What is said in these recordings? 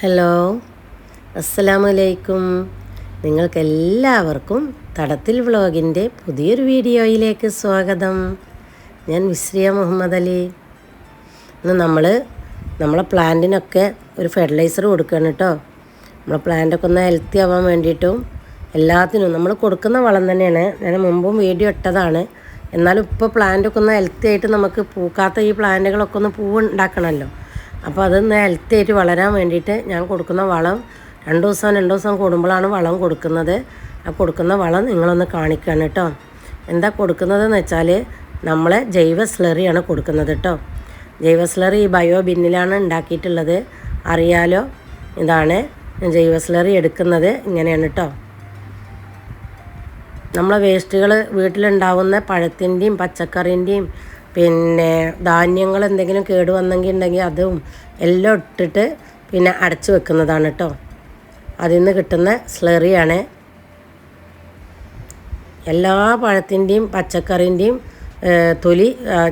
Hello. അസ്സലാമലൈക്കും. നിങ്ങൾക്കെല്ലാവർക്കും തടത്തിൽ വ്ളോഗിന്റെ പുതിയൊരു വീഡിയോയിലേക്ക് സ്വാഗതം. ഞാൻ വിശ്രിയ മുഹമ്മദ് അലി. ഇന്ന് നമ്മൾ നമ്മളെ പ്ലാന്റിനൊക്കെ ഒരു ഫെർട്ടിലൈസർ കൊടുക്കുകയാണ് കേട്ടോ നമ്മളെ പ്ലാന്റൊക്കെ ഒന്ന് ഹെൽത്തി ആവാൻ വേണ്ടിയിട്ടും എല്ലാത്തിനും നമ്മൾ കൊടുക്കുന്ന വളം തന്നെയാണ്. ഞാൻ മുമ്പും വീഡിയോ ഇട്ടതാണ്. എന്നാലും ഇപ്പോൾ പ്ലാന്റൊക്കെ ഒന്ന് ഹെൽത്തി ആയിട്ട് നമുക്ക് പൂക്കാത്ത ഈ പ്ലാന്റുകളൊക്കെ ഒന്ന് പൂവ് ഉണ്ടാക്കണമല്ലോ അപ്പോൾ ഹെൽത്തി ആയിട്ട് വളരാൻ വേണ്ടിയിട്ട് ഞാൻ കൊടുക്കുന്ന വളം രണ്ട് ദിവസം രണ്ട് ദിവസം കൂടുമ്പോഴാണ് വളം കൊടുക്കുന്നത്. ആ കൊടുക്കുന്ന വളം നിങ്ങളൊന്ന് കാണിക്കണം കേട്ടോ. എന്താ കൊടുക്കുന്നതെന്ന് വെച്ചാൽ നമ്മളെ ജൈവ സ്ലറിയാണ് കൊടുക്കുന്നത് കേട്ടോ. ജൈവ സ്ലറി ബയോ ബിന്നിലാണ് ഉണ്ടാക്കിയിട്ടുള്ളത്. അറിയാലോ ഇതാണ് ജൈവ സ്ലറി എടുക്കുന്നത്. ഇങ്ങനെയാണ് കേട്ടോ. നമ്മളെ വേസ്റ്റുകൾ വീട്ടിലുണ്ടാവുന്ന പഴത്തിന്റെയും പച്ചക്കറിന്റെയും പിന്നെ ധാന്യങ്ങൾ എന്തെങ്കിലും കേട് വന്നെങ്കിൽ ഉണ്ടെങ്കിൽ അതും എല്ലാം ഇട്ടിട്ട് പിന്നെ അടച്ചു വെക്കുന്നതാണ് കേട്ടോ അതിൽ നിന്ന് കിട്ടുന്ന സ്ലറിയാണ്. എല്ലാ പഴത്തിന്റെയും പച്ചക്കറിന്റെയും തൊലി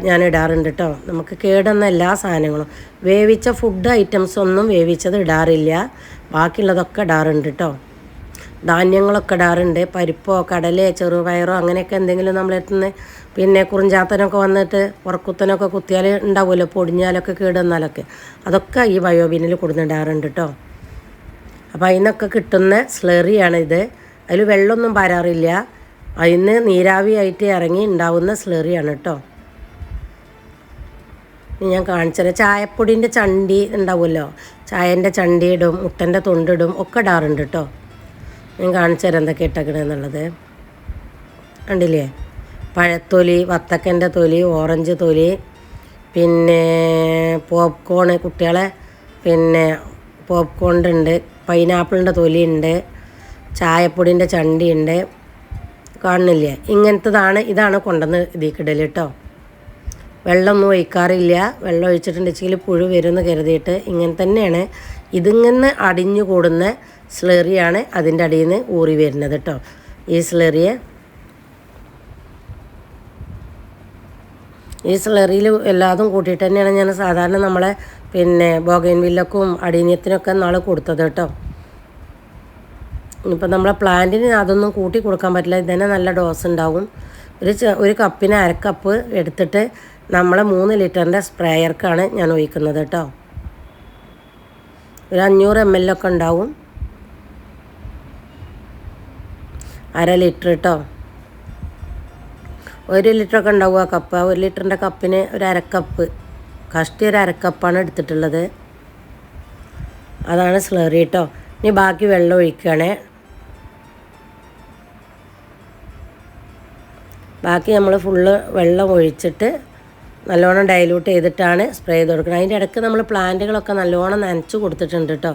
ഞാൻ ഇടാറുണ്ട് കേട്ടോ നമുക്ക് കേടുന്ന എല്ലാ സാധനങ്ങളും. വേവിച്ച ഫുഡ് ഐറ്റംസ് ഒന്നും വേവിച്ചത് ഇടാറില്ല. ബാക്കിയുള്ളതൊക്കെ ഇടാറുണ്ട് കേട്ടോ ധാന്യങ്ങളൊക്കെ ഇടാറുണ്ട്. പരിപ്പോ കടലയോ ചെറുപയറോ അങ്ങനെയൊക്കെ എന്തെങ്കിലും നമ്മൾ നമ്മളെത്തുന്ന പിന്നെ കുറിഞ്ചാത്തനൊക്കെ വന്നിട്ട് ഉറക്കുത്തനൊക്കെ കുത്തിയാൽ ഉണ്ടാവുമല്ലോ പൊടിഞ്ഞാലൊക്കെ കേടുവന്നാലൊക്കെ. അതൊക്കെ ഈ ബയോബിനിൽ കൊടുന്നിടാറുണ്ട് കേട്ടോ അപ്പോൾ അതിനൊക്കെ കിട്ടുന്ന സ്ലറിയാണിത് അതിൽ വെള്ളമൊന്നും പാരാറില്ല. അതിന് നീരാവി നീരാവിയായിട്ട് ഇറങ്ങി ഉണ്ടാവുന്ന സ്ലറിയാണ് കേട്ടോ ഞാൻ കാണിച്ചത് ചായപ്പൊടിന്റെ ചണ്ടി ഉണ്ടാവുമല്ലോ. ചായന്റെ ചണ്ടിയിടും മുട്ടന്റെ തൊണ്ടിടും ഒക്കെ ഇടാറുണ്ട് കേട്ടോ ഞാൻ കാണിച്ചു തരാം എന്തൊക്കെ ഇട്ടേക്കണെന്നുള്ളത് കണ്ടില്ലേ? പഴത്തൊലി വത്തക്കന്റെ തൊലി ഓറഞ്ച് തൊലി പിന്നെ പോപ്കോണ് കുട്ടികളെ പിന്നെ പോപ്കോണിന്റെ ഉണ്ട് പൈനാപ്പിളിന്റെ തൊലിയുണ്ട് ചായപ്പൊടിന്റെ ചണ്ടിയുണ്ട്. കാണുന്നില്ലേ ഇങ്ങനത്തതാണ് ഇതാണ് കൊണ്ടുവന്ന് ഇതിക്കിടൽ കേട്ടോ. വെള്ളമൊന്നും ഒഴിക്കാറില്ല. വെള്ളം ഒഴിച്ചിട്ടുണ്ടെങ്കിൽ പുഴു വരുമെന്ന് കരുതിയിട്ട് ഇങ്ങനെ തന്നെയാണ് ഇതിങ്ങനെ അടിഞ്ഞു കൂടുന്ന സ്ലെറിയാണ് അതിന്റെ അടിയിൽ നിന്ന് ഊറി വരുന്നത് കേട്ടോ. ഈ സ്ലെറിയെ ഈ സ്ലറിയിൽ എല്ലാതും കൂട്ടിയിട്ട് തന്നെയാണ് ഞാൻ സാധാരണ നമ്മളെ പിന്നെ ബോഗൈൻവില്ലക്കും അടീനിയത്തിനൊക്കെ നാളെ കൊടുത്തത് കേട്ടോ. ഇപ്പം നമ്മളെ പ്ലാന്റിന് അതൊന്നും കൂട്ടി കൊടുക്കാൻ പറ്റില്ല. ഇതന്നെ നല്ല ഡോസ് ഉണ്ടാവും. ഒരു ഒരു കപ്പിന് അരക്കപ്പ് എടുത്തിട്ട് നമ്മളെ മൂന്ന് ലിറ്ററിന്റെ സ്പ്രേയർക്കാണ് ഞാൻ ഒഴിക്കുന്നത് കേട്ടോ. ഒരു അഞ്ഞൂറ് എം എൽ ഒക്കെ ഉണ്ടാവും. അര ലിറ്റർ കേട്ടോ ഒരു ലിറ്ററൊക്കെ ഉണ്ടാവും ആ കപ്പ് ഒരു ലിറ്ററിന്റെ കപ്പിന് ഒരു അരക്കപ്പ് കഷ്ടി ഒരു അരക്കപ്പാണ് എടുത്തിട്ടുള്ളത്. അതാണ് സ്ലറി കേട്ടോ ഇനി ബാക്കി വെള്ളം ഒഴിക്കുകയാണേ. ബാക്കി നമ്മൾ ഫുള്ള് വെള്ളം ഒഴിച്ചിട്ട് നല്ലോണം ഡൈലൂട്ട് ചെയ്തിട്ടാണ് സ്പ്രേ ചെയ്ത് കൊടുക്കുന്നത് അതിന്റെ ഇടയ്ക്ക് നമ്മൾ പ്ലാന്റുകളൊക്കെ നല്ലോണം നനച്ച് കൊടുത്തിട്ടുണ്ട് കേട്ടോ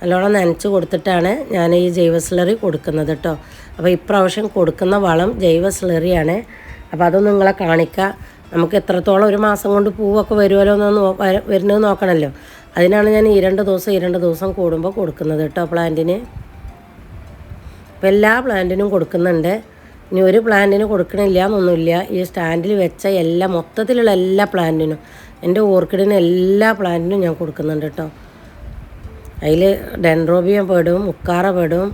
നല്ലോണം നനച്ച് കൊടുത്തിട്ടാണ് ഞാൻ ഈ ജൈവ സ്ലറി കൊടുക്കുന്നത് കേട്ടോ അപ്പോൾ ഇപ്രാവശ്യം കൊടുക്കുന്ന വളം ജൈവ സ്ലറിയാണ് അപ്പോൾ അതൊന്നും നിങ്ങളെ കാണിക്കുക നമുക്ക് എത്രത്തോളം ഒരു മാസം കൊണ്ട് പൂവൊക്കെ വരുമല്ലോ എന്ന് വരുന്നത് നോക്കണമല്ലോ അതിനാണ് ഞാൻ ഈ രണ്ട് ദിവസം ഈ രണ്ട് ദിവസം കൂടുമ്പോൾ കൊടുക്കുന്നത് കേട്ടോ പ്ലാന്റിന് അപ്പോൾ എല്ലാ പ്ലാന്റിനും കൊടുക്കുന്നുണ്ട്. ഇനി ഒരു പ്ലാന്റിന് കൊടുക്കണില്ല എന്നൊന്നുമില്ല ഈ സ്റ്റാൻഡിൽ വെച്ച എല്ലാ മൊത്തത്തിലുള്ള എല്ലാ പ്ലാന്റിനും എന്റെ ഓർക്കിഡിന് എല്ലാ പ്ലാന്റിനും ഞാൻ കൊടുക്കുന്നുണ്ട് കേട്ടോ. അതിൽ ഡെൻഡ്രോബിയം പെടും മുക്കാറ പെടും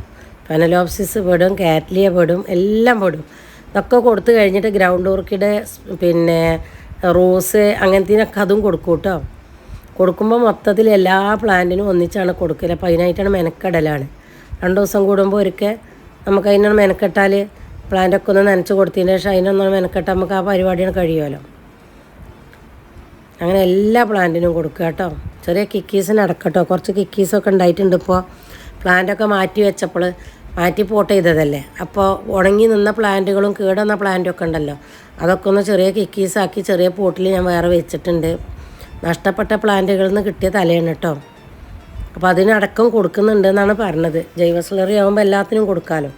ഫെനലോപ്സിസ് പെടും കാറ്റ്ലിയ പെടും എല്ലാം പെടും. ഇതൊക്കെ കൊടുത്തു കഴിഞ്ഞിട്ട് ഗ്രൗണ്ട് ഓർക്കിഡ് പിന്നെ റോസ് അങ്ങനത്തേനൊക്കെ അതും കൊടുക്കും കേട്ടോ. കൊടുക്കുമ്പോൾ മൊത്തത്തിൽ എല്ലാ പ്ലാന്റിനും ഒന്നിച്ചാണ് കൊടുക്കൽ അപ്പോൾ അതിനായിട്ടാണ് മെനക്കെടലാണ്. രണ്ട് ദിവസം കൂടുമ്പോൾ ഒരിക്കൽ നമുക്ക് അതിനാണ് മെനക്കെട്ടാൽ പ്ലാന്റൊക്കെ ഒന്ന് നനച്ച് കൊടുത്തതിന് ശേഷം അതിനൊന്ന് മെനക്കെട്ടാൽ നമുക്ക് ആ പരിപാടിയാണ് കഴിയുമല്ലോ. അങ്ങനെ എല്ലാ പ്ലാന്റിനും കൊടുക്കുക കേട്ടോ. ചെറിയ കിക്കീസിന് അടക്കട്ടോ കുറച്ച് കിക്കീസൊക്കെ ഉണ്ടായിട്ടുണ്ട് ഇപ്പോൾ പ്ലാന്റൊക്കെ മാറ്റി വെച്ചപ്പോൾ മാറ്റി പോട്ട് ചെയ്തതല്ലേ? അപ്പോൾ ഉണങ്ങി നിന്ന പ്ലാന്റുകളും കേടുവന്ന പ്ലാന്റൊക്കെ ഉണ്ടല്ലോ. അതൊക്കെ ഒന്ന് ചെറിയ കിക്കീസാക്കി ചെറിയ പോട്ടിൽ ഞാൻ വേറെ വെച്ചിട്ടുണ്ട്. നഷ്ടപ്പെട്ട പ്ലാന്റുകളിൽ നിന്ന് കിട്ടിയ തലയാണ് കേട്ടോ. അപ്പോൾ അതിനടക്കം കൊടുക്കുന്നുണ്ട് എന്നാണ് പറഞ്ഞത്. ജൈവ സ്ലറി ആകുമ്പോൾ എല്ലാത്തിനും കൊടുക്കാമല്ലോ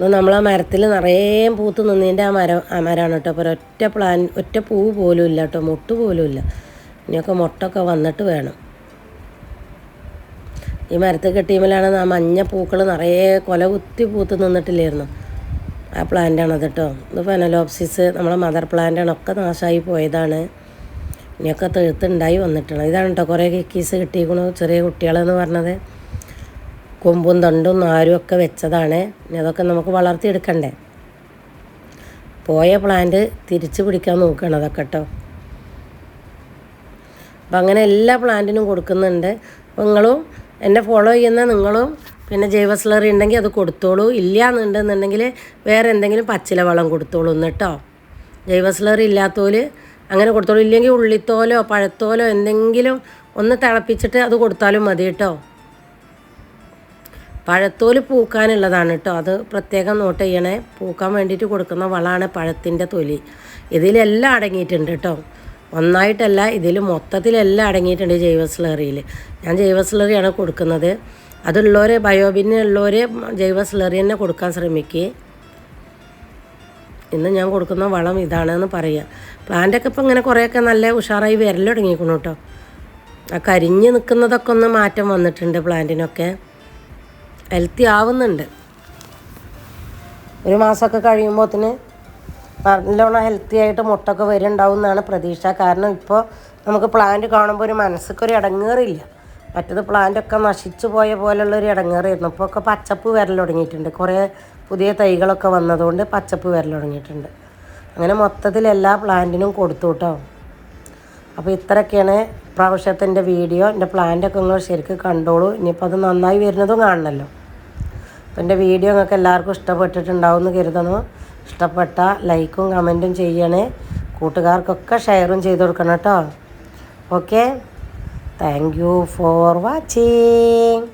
ഇത് ആ മരത്തിൽ നിറയെ പൂത്ത് നിന്നതിന്റെ ആ മരം ആ മരമാണ് കേട്ടോ. അപ്പോൾ ഒറ്റ പ്ലാൻ ഒറ്റ പൂവ് പോലും ഇല്ല കേട്ടോ. മുട്ട് പോലും ഇല്ല. ഇനിയൊക്കെ മുട്ടൊക്കെ വന്നിട്ട് വേണം. ഈ മരത്തിൽ കെട്ടിയുമ്പോഴാണ് ആ മഞ്ഞ പൂക്കൾ നിറയെ കൊല കുത്തി പൂത്ത് നിന്നിട്ടില്ലായിരുന്നു. ആ പ്ലാന്റാണത് കേട്ടോ. ഇത് ഫെനലോപ്സിസ് നമ്മളെ മദർ പ്ലാന്റാണ് ഒക്കെ നാശമായി പോയതാണ്. ഇനിയൊക്കെ തെഴുത്തുണ്ടായി വന്നിട്ടാണ്. ഇതാണ് കേട്ടോ കുറേ കിക്കീസ് കിട്ടിയിരിക്കണു ചെറിയ കുട്ടികളെന്ന് പറഞ്ഞത്. കൊമ്പും തണ്ടും നാരും ഒക്കെ വെച്ചതാണ്. അതൊക്കെ നമുക്ക് വളർത്തിയെടുക്കണ്ടേ. പോയ പ്ലാന്റ് തിരിച്ചു പിടിക്കാൻ നോക്കുകയാണ് അതൊക്കെ കേട്ടോ അപ്പം അങ്ങനെ എല്ലാ പ്ലാന്റിനും കൊടുക്കുന്നുണ്ട്. നിങ്ങളും എന്നെ ഫോളോ ചെയ്യുന്ന നിങ്ങളും പിന്നെ ജൈവ സ്ലറി ഉണ്ടെങ്കിൽ അത് കൊടുത്തോളൂ. ഇല്ല എന്നുണ്ടെന്നുണ്ടെങ്കിൽ വേറെ എന്തെങ്കിലും പച്ചില വളം കൊടുത്തോളൂ എന്ന് കേട്ടോ ജൈവ സ്ലറി ഇല്ലാത്തോൽ അങ്ങനെ കൊടുത്തോളൂ. ഇല്ലെങ്കിൽ ഉള്ളിത്തോലോ പഴത്തോലോ എന്തെങ്കിലും ഒന്ന് തിളപ്പിച്ചിട്ട് അത് കൊടുത്താലും മതി കേട്ടോ പഴത്തോൽ പൂക്കാനുള്ളതാണ് കേട്ടോ അത് പ്രത്യേകം നോട്ട് ചെയ്യണേ. പൂക്കാൻ വേണ്ടിയിട്ട് കൊടുക്കുന്ന വളമാണ് പഴത്തിന്റെ തൊലി. ഇതിലെല്ലാം അടങ്ങിയിട്ടുണ്ട് കേട്ടോ ഒന്നായിട്ടല്ല ഇതിൽ മൊത്തത്തിലെല്ലാം അടങ്ങിയിട്ടുണ്ട് ജൈവ സ്ലറിയിൽ ഞാൻ ജൈവ സ്ലറിയാണ് കൊടുക്കുന്നത്. അതുള്ളവർ ബയോബിന്നുള്ളവർ ജൈവ സ്ലറി തന്നെ കൊടുക്കാൻ ശ്രമിക്കുക ഇന്ന് ഞാൻ കൊടുക്കുന്ന വളം ഇതാണെന്ന് പറയുക പ്ലാന്റൊക്കെ ഇപ്പം ഇങ്ങനെ കുറേയൊക്കെ നല്ല ഉഷാറായി വിരൽ കേട്ടോ ആ കരിഞ്ഞ് നിൽക്കുന്നതൊക്കെ ഒന്ന് മാറ്റം വന്നിട്ടുണ്ട് പ്ലാന്റിനൊക്കെ. ഹെൽത്തി ആവുന്നുണ്ട്. ഒരു മാസമൊക്കെ കഴിയുമ്പോഴത്തിന് നല്ലോണം ഹെൽത്തി ആയിട്ട് മുട്ടൊക്കെ വരുന്നുണ്ടാവും എന്നാണ് പ്രതീക്ഷ. കാരണം ഇപ്പോൾ നമുക്ക് പ്ലാന്റ് കാണുമ്പോൾ ഒരു മനസ്സിക്കൊരു ഇടങ്ങേറില്ല. മറ്റത് പ്ലാന്റൊക്കെ നശിച്ചു പോയ പോലുള്ള ഒരു ഇടങ്ങേറായിരുന്നു. ഇപ്പോൾ ഒക്കെ പച്ചപ്പ് വരൽ തുടങ്ങിയിട്ടുണ്ട്. കുറേ പുതിയ തൈകളൊക്കെ വന്നതുകൊണ്ട് പച്ചപ്പ് വരൽ തുടങ്ങിയിട്ടുണ്ട്. അങ്ങനെ മൊത്തത്തിൽ എല്ലാ പ്ലാന്റിനും കൊടുത്തു കേട്ടോ. അപ്പോൾ ഇത്രയൊക്കെയാണ് പ്രാവശ്യത്തിന്റെ വീഡിയോ എന്റെ പ്ലാന്റൊക്കെ നിങ്ങൾ ശരിക്കും കണ്ടോളൂ. ഇനിയിപ്പോൾ അത് നന്നായി വരുന്നതും കാണണമല്ലോ അപ്പോൾ എന്റെ വീഡിയോ നിങ്ങൾക്ക് എല്ലാവർക്കും ഇഷ്ടപ്പെട്ടിട്ടുണ്ടാവും എന്ന് കരുതുന്നു. ഇഷ്ടപ്പെട്ട ലൈക്കും കമന്റും ചെയ്യണേ. കൂട്ടുകാർക്കൊക്കെ ഷെയറും ചെയ്ത് കൊടുക്കണം കേട്ടോ. Okay? Thank you for watching.